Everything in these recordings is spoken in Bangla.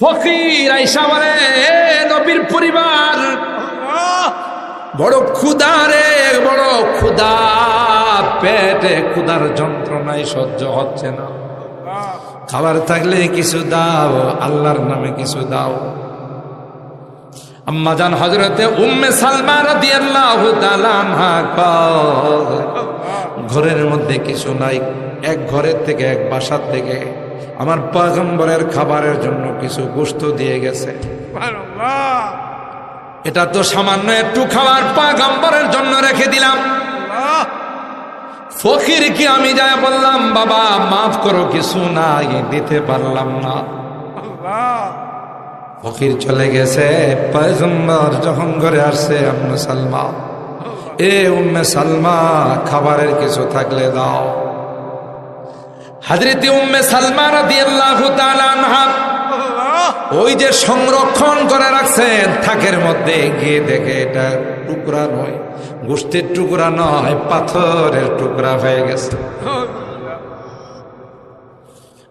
ফকির আইসা বলে নবীর পরিবার বড় ক্ষুদা রে বড় ক্ষুদা পেটে ক্ষুদার যন্ত্রণায় সহ্য হচ্ছে না। খাবার থাকলে কিছু দাও আল্লাহর নামে কিছু দাও। আম্মাজান হজরতে উম্মে সালমা রাদিয়াল্লাহু তাআলা আনহা কয়, ঘরের মধ্যে কিছু নাই এক ঘরের থেকে এক বাসার থেকে। আমার পয়গম্বরের খাবারের জন্য কিছু গোস্ত দিয়ে গেছে। এটা তো সামান্য একটু খাবার পয়গম্বরের জন্য রেখে দিলাম। ফকির কি আমি যায় বললাম বাবা মাফ করো কিছু নাই দিতে পারলাম না। ফকির চলে গেছে পয়গম্বর যখন ঘরে আসছে আম্মে সালমা। এ উম্মে সালমা, খাবারের কিছু থাকলে দাও। হাজরতি উম্মে সালমা রাদিয়াল্লাহু তাআলা ওই যে সংরক্ষণ করে রাখছেন, থাকের মধ্যে গিয়ে দেখে এটা টুকরা নয়, গোষ্ঠীর টুকরা নয়, পাথরের টুকরা হয়ে গেছে।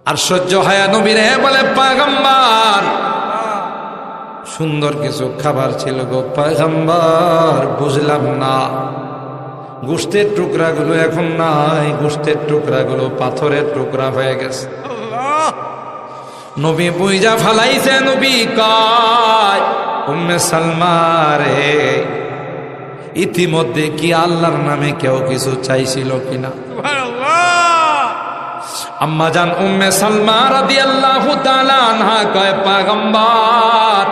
আর সহ্য হায়া নবীরে বলে, পাগম্বার সুন্দর কিছু খাবার ছিল গো পাগম্বার বুঝলাম না। গোষ্ঠের টুকরাগুলো এখন নাই গোষ্ঠের টুকরাগুলো পাথরের টুকরা হয়ে গেছে। নবী বুইজা ফালাইছে নবী কয় উম্মে সালমারে ইতিমধ্যে কি আল্লাহর নামে কেউ কিছু চাইছিল কিনা? আম্মা জান উম্মে সালমা রাদিয়াল্লাহু তাআলা আনহা কয় পাগম্বর।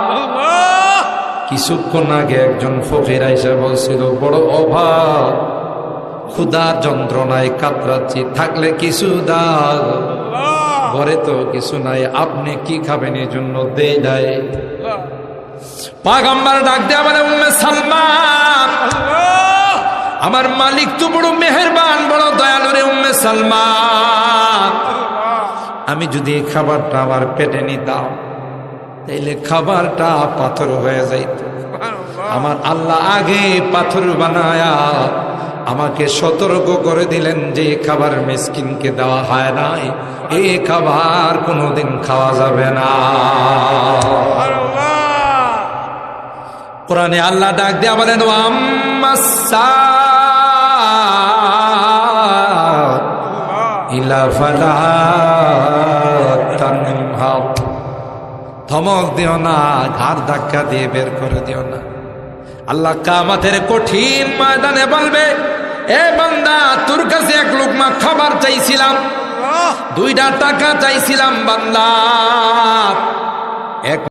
কিছুক্ষণ আগে একজন ফকির আইসা বলছিল বড় অভাব ক্ষুধা যন্ত্রণায় কাতরাচ্ছি থাকলে কিছু দাও। ঘরে তো কিছু নাই আপনি কি খাবেন এই জন্য দেই দেয় পাগাম্বার ডাক দেয়া মানে উম্মে সালমান আমার মালিক তো বড় মেহেরবান বড় দয়ালু রে উম্মে সালমান আমি যদি এই খাবারটা আমার পেটে নিতাম তাইলে খাবারটা পাথর হয়ে যাইত। আমার আল্লাহ আগে পাথর বানায়া আমাকে সতর্ক করে দিলেন যে খাবার মিসকিনকে দেওয়া হয় নাই এ খাবার কোনোদিন খাওয়া যাবে না। কোরআনে আল্লাহ ডাক দিয়ে বলেন ইলা ফালা তানহাও ধমক দিও না ঘাড় ধাক্কা দিয়ে বের করে দিও না। আল্লাহ কামাতের কঠিন ময়দানে বলবে এ বান্দা তোর কাছে এক লোকমা খাবার চাইছিলাম। দুইটা টাকা চাইছিলাম বান্দা। এক